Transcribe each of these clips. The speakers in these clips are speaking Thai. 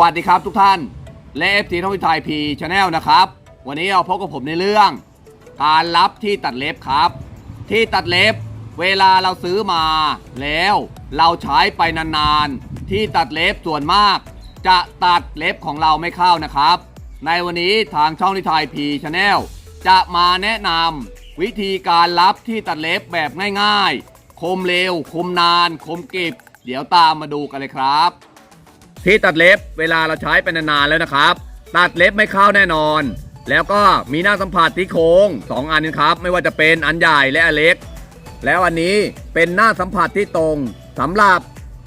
วัสดีครับทุกท่านและเอฟทีท่องวิทยพีชาแนลนะครับ วันนี้เราพบกับผมในเรื่อง การรับที่ตัดเล็บครับ ที่ตัดเล็บ เวลาเราซื้อมาแล้วเราใช้ไปนานๆ ที่ตัดเล็บส่วนมาก จะตัดเล็บของเราไม่เข้านะครับ ในวันนี้ทางช่องนิทายพีชาแนลจะมาแนะนำวิธีการรับที่ตัดเล็บแบบง่ายๆ คมเร็ว คมนาน คมกริบเดี๋ยวตามมาดูกันเลยครับ ที่ตัดเล็บเวลาเราใช้ไปนานๆแล้วนะครับ ตัดเล็บไม่เข้าแน่นอน แล้วก็มีหน้าสัมผัสที่โค้งสองอันนะครับ ไม่ว่าจะเป็นอันใหญ่และอันเล็ก แล้วอันนี้เป็นหน้าสัมผัสที่ตรงสำหรับ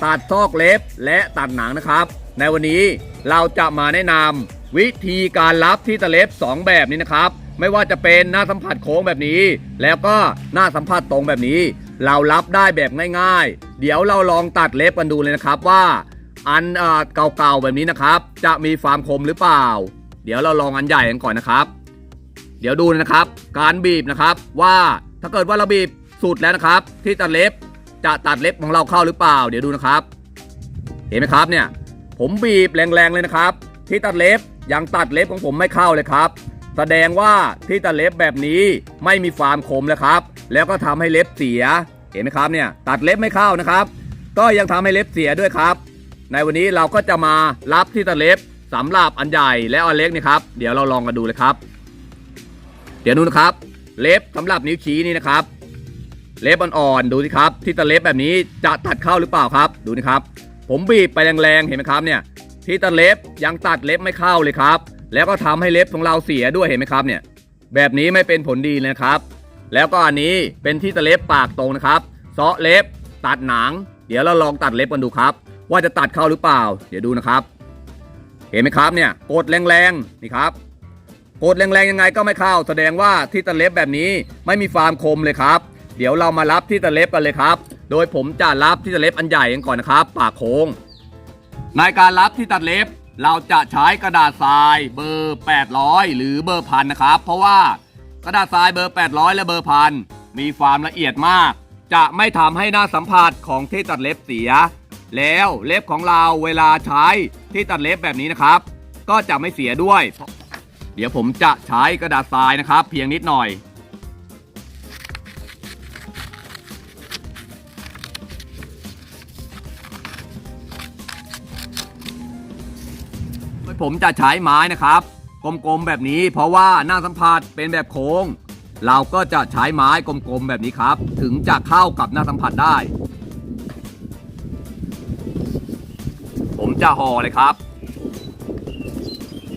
ตัดซอกเล็บและตัดหนังนะครับ ในวันนี้เราจะมาแนะนำวิธีการรับที่ตัดเล็บ 2 แบบนี้นะครับ ไม่ว่าจะเป็นหน้าสัมผัสโค้งแบบนี้ แล้วก็หน้าสัมผัสตรงแบบนี้ เรารับได้แบบง่าย ๆ เดี๋ยวเราลองตัดเล็บกันดูเลยนะครับว่า อันเก่าๆแบบนี้นะครับ จะมีความคมหรือเปล่า เดี๋ยวเราลองอันใหญ่กันก่อนนะครับ เดี๋ยวดูนะครับ การบีบนะครับว่าถ้าเกิดว่าเราบีบสุดแล้วนะครับ ที่ตัดเล็บจะตัดเล็บของเราเข้าหรือเปล่า เดี๋ยวดูนะครับ เห็นไหมครับเนี่ย ผมบีบแรงๆเลยนะครับ ที่ตัดเล็บยังตัดเล็บของผมไม่เข้าเลยครับ แสดงว่าที่ตัดเล็บแบบนี้ไม่มีความคมแล้วครับ แล้วก็ทำให้เล็บเสีย เห็นไหมครับเนี่ยตัดเล็บไม่เข้านะครับ ก็ยังทำให้เล็บเสียด้วยครับ ในวันนี้เราก็จะมารับที่ตัดเล็บสำหรับอันใหญ่และอันเล็กนี่ครับ เดี๋ยวเราลองกันดูเลยครับ เดี๋ยวดูนะครับ เล็บสำหรับนิ้วชี้นี่นะครับ เล็บอ่อนๆดูสิครับ ที่ตัดเล็บแบบนี้จะตัดเข้าหรือเปล่าครับ ดูนะครับ ผมบีบไปแรงๆเห็นไหมครับเนี่ย ที่ตัดเล็บยังตัดเล็บไม่เข้าเลยครับ แล้วก็ทำให้เล็บของเราเสียด้วยเห็นไหมครับเนี่ย แบบนี้ไม่เป็นผลดีเลยครับ แล้วก็อันนี้เป็นที่ตัดเล็บปากตรงนะครับเซาะเล็บตัดหนัง เดี๋ยวเราลองตัดเล็บกันดูครับ ว่าจะตัดเข้าหรือเปล่า เดี๋ยวดูนะครับ เห็นไหมครับเนี่ยกดแรงๆนี่ครับกดแรงๆยังไงก็ไม่เข้า แสดงว่าที่ตัดเล็บแบบนี้ไม่มีความคมเลยครับ เดี๋ยวเรามารับที่ตัดเล็บกันเลยครับ โดยผมจะรับที่ตัดเล็บอันใหญ่กันก่อนนะครับ ปากโค้งในการรับที่ตัดเล็บ เราจะใช้กระดาษทรายเบอร์ 800 หรือเบอร์พันนะครับ เพราะว่ากระดาษทรายเบอร์ 800 และเบอร์พันมีความละเอียดมาก จะไม่ทำให้หน้าสัมผัสของที่ตัดเล็บเสีย แล้วเล็บของเราเวลาใช้ที่ตัดเล็บแบบนี้นะครับ ก็จะไม่เสียด้วย เดี๋ยวผมจะใช้กระดาษทรายนะครับ เพียงนิดหน่อย ผมจะใช้ไม้นะครับ กลมๆแบบนี้ เพราะว่าหน้าสัมผัสเป็นแบบโค้ง เราก็จะใช้ไม้กลมๆแบบนี้ครับ ถึงจะเข้ากับหน้าสัมผัสได้ จะห่อเลยครับ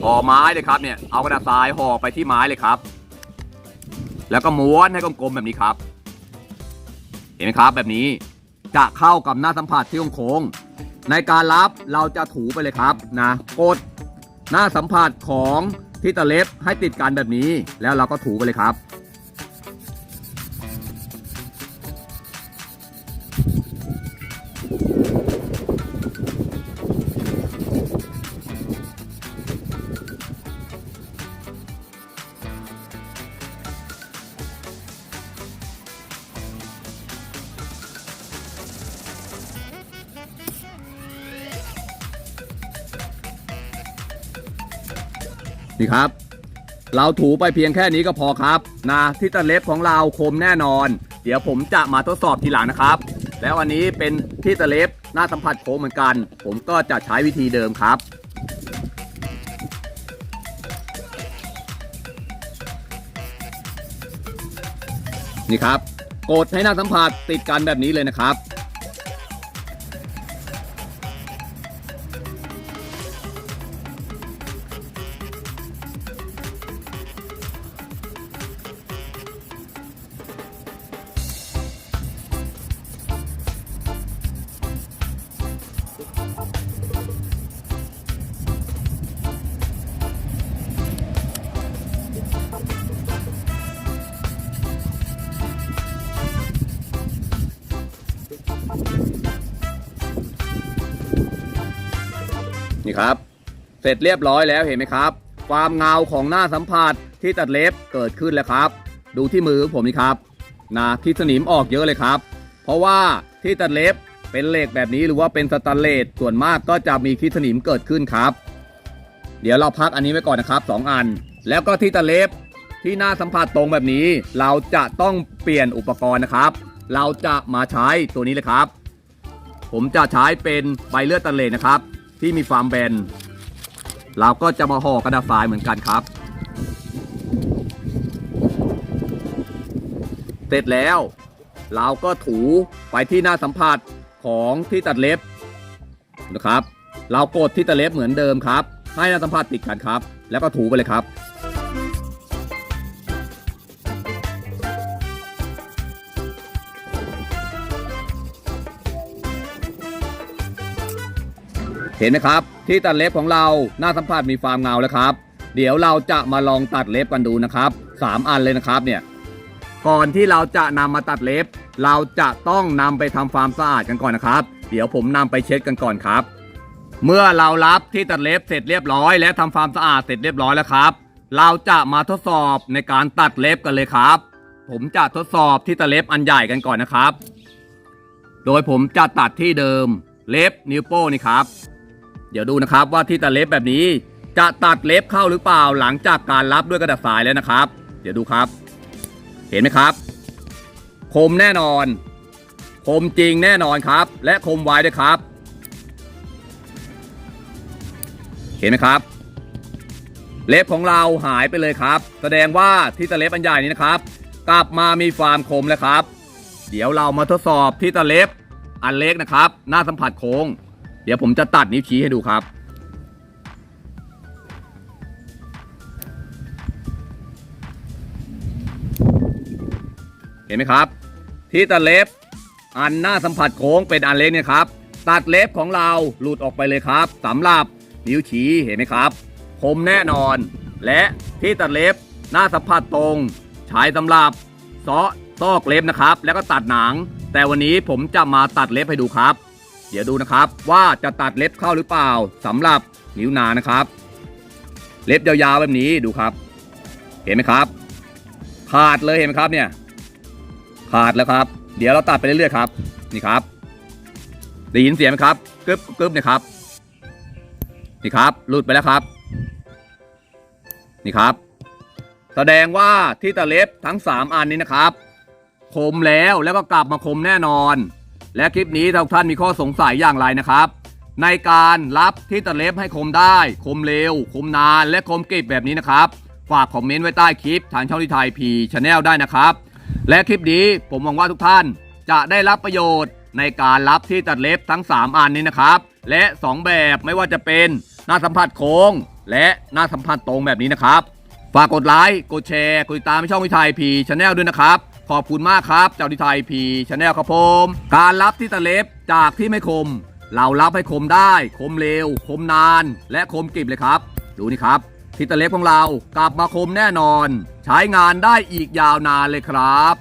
ห่อไม้เลยครับเนี่ยเอากระดาษทรายห่อไปที่ไม้เลยครับ แล้วก็ม้วนให้กลมๆแบบนี้ครับ เห็นไหมครับแบบนี้จะเข้ากับหน้าสัมผัสที่โค้งในการรับเราจะถูไปเลยครับนะกดหน้าสัมผัสของที่ตะเล็บให้ติดกันแบบนี้ แล้วเราก็ถูไปเลยครับ นี่ครับ เราถูไปเพียงแค่นี้ก็พอครับนะที่ตะเล็บของเราคมแน่นอน เดี๋ยวผมจะมาทดสอบทีหลังนะครับ แล้วอันนี้เป็นที่ตะเล็บหน้าสัมผัสโค้งเหมือนกัน ผมก็จะใช้วิธีเดิมครับนี่ครับกดให้หน้าสัมผัสติดกันแบบนี้เลยนะครับ นี่ครับ เสร็จเรียบร้อยแล้วเห็นไหมครับ ความเงาของหน้าสัมผัสที่ตัดเล็บเกิดขึ้นแล้วครับ ดูที่มือของผมนี่ครับนะที่สนิมออกเยอะเลยครับ เพราะว่าที่ตัดเล็บเป็นเหล็กแบบนี้หรือว่าเป็นสแตนเลสส่วนมากก็จะมีขี้สนิมเกิดขึ้นครับ เดี๋ยวเราพักอันนี้ไว้ก่อนนะครับสองอัน แล้วก็ที่ตะเล็บที่หน้าสัมผัสตรงแบบนี้ เราจะต้องเปลี่ยนอุปกรณ์นะครับ เราจะมาใช้ตัวนี้เลยครับ ผมจะใช้เป็นใบเลือดตะเลนะครับ ที่มีความแบนเราก็จะมาห่อกระดาษทรายเหมือนกันครับ เสร็จแล้ว เราก็ถูไปที่หน้าสัมผัสของที่ตัดเล็บนะครับ เรากดที่ตัดเล็บเหมือนเดิมครับ ให้หน้าสัมผัสติดกันครับ แล้วก็ถูไปเลยครับ เห็นไหมครับ ที่ตัดเล็บของเราหน้าสัมผัสมีความเงาแล้วครับ เดี๋ยวเราจะมาลองตัดเล็บกันดูนะครับสามอันเลยนะครับเนี่ยก่อนที่เราจะนำมาตัดเล็บ เราจะต้องนำไปทำความสะอาดกันก่อนนะครับ เดี๋ยวผมนำไปเช็ดกันก่อนครับ เมื่อเรารับที่ตัดเล็บเสร็จเรียบร้อย และทำความสะอาดเสร็จเรียบร้อยแล้วครับ เราจะมาทดสอบในการตัดเล็บกันเลยครับ ผมจะทดสอบที่ตัดเล็บอันใหญ่กันก่อนนะครับ โดยผมจะตัดที่เดิมเล็บนิ้วโป้งนี่ครับ เดี๋ยวดูนะครับว่าที่ตัดเล็บแบบนี้ จะตัดเล็บเข้าหรือเปล่าหลังจากการรับด้วยกระดาษทรายแล้วนะครับ เดี๋ยวดูครับ เห็นไหมครับ คมแน่นอน คมจริงแน่นอนครับ และคมไวด้วยครับ เห็นไหมครับ เล็บของเราหายไปเลยครับ แสดงว่าที่ตะเล็บอันใหญ่นี้นะครับ กลับมามีความคมแล้วครับ เดี๋ยวเรามาทดสอบที่ตะเล็บอันเล็กนะครับ หน้าสัมผัสโค้ง ดี๋ยวผมจะตัดนิ้วชี้ให้ดูครับ เห็นไหมครับ ที่ตัดเล็บ อันหน้าสัมผัสโค้งเป็นอันเล็กเนี่ยครับ ตัดเล็บของเราหลุดออกไปเลยครับสำหรับนิ้วชี้เห็นไหมครับ คมแน่นอน และที่ตัดเล็บหน้าสัมผัสตรงใช้สำหรับเซาะซอกเล็บนะครับ แล้วก็ตัดหนัง แต่วันนี้ผมจะมาตัดเล็บให้ดูครับ เดี๋ยวดูนะครับว่าจะตัดเล็บเข้าหรือเปล่าสำหรับนิ้วนางนะครับ เล็บยาวๆแบบนี้ดูครับ เห็นไหมครับ ขาดเลยเห็นไหมครับเนี่ย ขาดแล้วครับ เดี๋ยวเราตัดไปเรื่อยๆครับนี่ครับได้ยินเสียงไหมครับกึบกึบเนี่ยครับนี่ครับหลุดไปแล้วครับ นี่ครับ แสดงว่าที่ตะเล็บทั้ง 3 อันนี้นะครับ คมแล้วแล้วก็กลับมาคมแน่นอน และคลิปนี้ถ้าท่านมีข้อสงสัยอย่างไรนะครับ ในการรับที่ตะเล็บให้คมได้ คมเร็ว คมนาน และคมกริบแบบนี้นะครับ ฝากคอมเมนต์ไว้ใต้คลิปทางช่องที่ไทยพีชาแนลได้นะครับ และคลิปนี้ผมหวังว่าทุกท่านจะได้รับประโยชน์ในการรับที่ตัดเล็บทั้ง 3 อันนี้นะครับ และ 2 แบบไม่ว่าจะเป็นหน้าสัมผัสโค้ง และหน้าสัมผัสตรงแบบนี้นะครับ ฝากกดไลค์กดแชร์ กดติดตามช่องวิทยพีชาแนลด้วยนะครับ ขอบคุณมากครับ เจ้าวิทยพีชาแนลครับผม การรับที่ตะเล็บจากที่ไม่คม เรารับให้คมได้ คมเร็ว คมนาน และคมกริบเลยครับ ดูนี่ครับที่ตะเล็บของเรากลับมาคมแน่นอน ใช้งานได้อีกยาวนานเลยครับ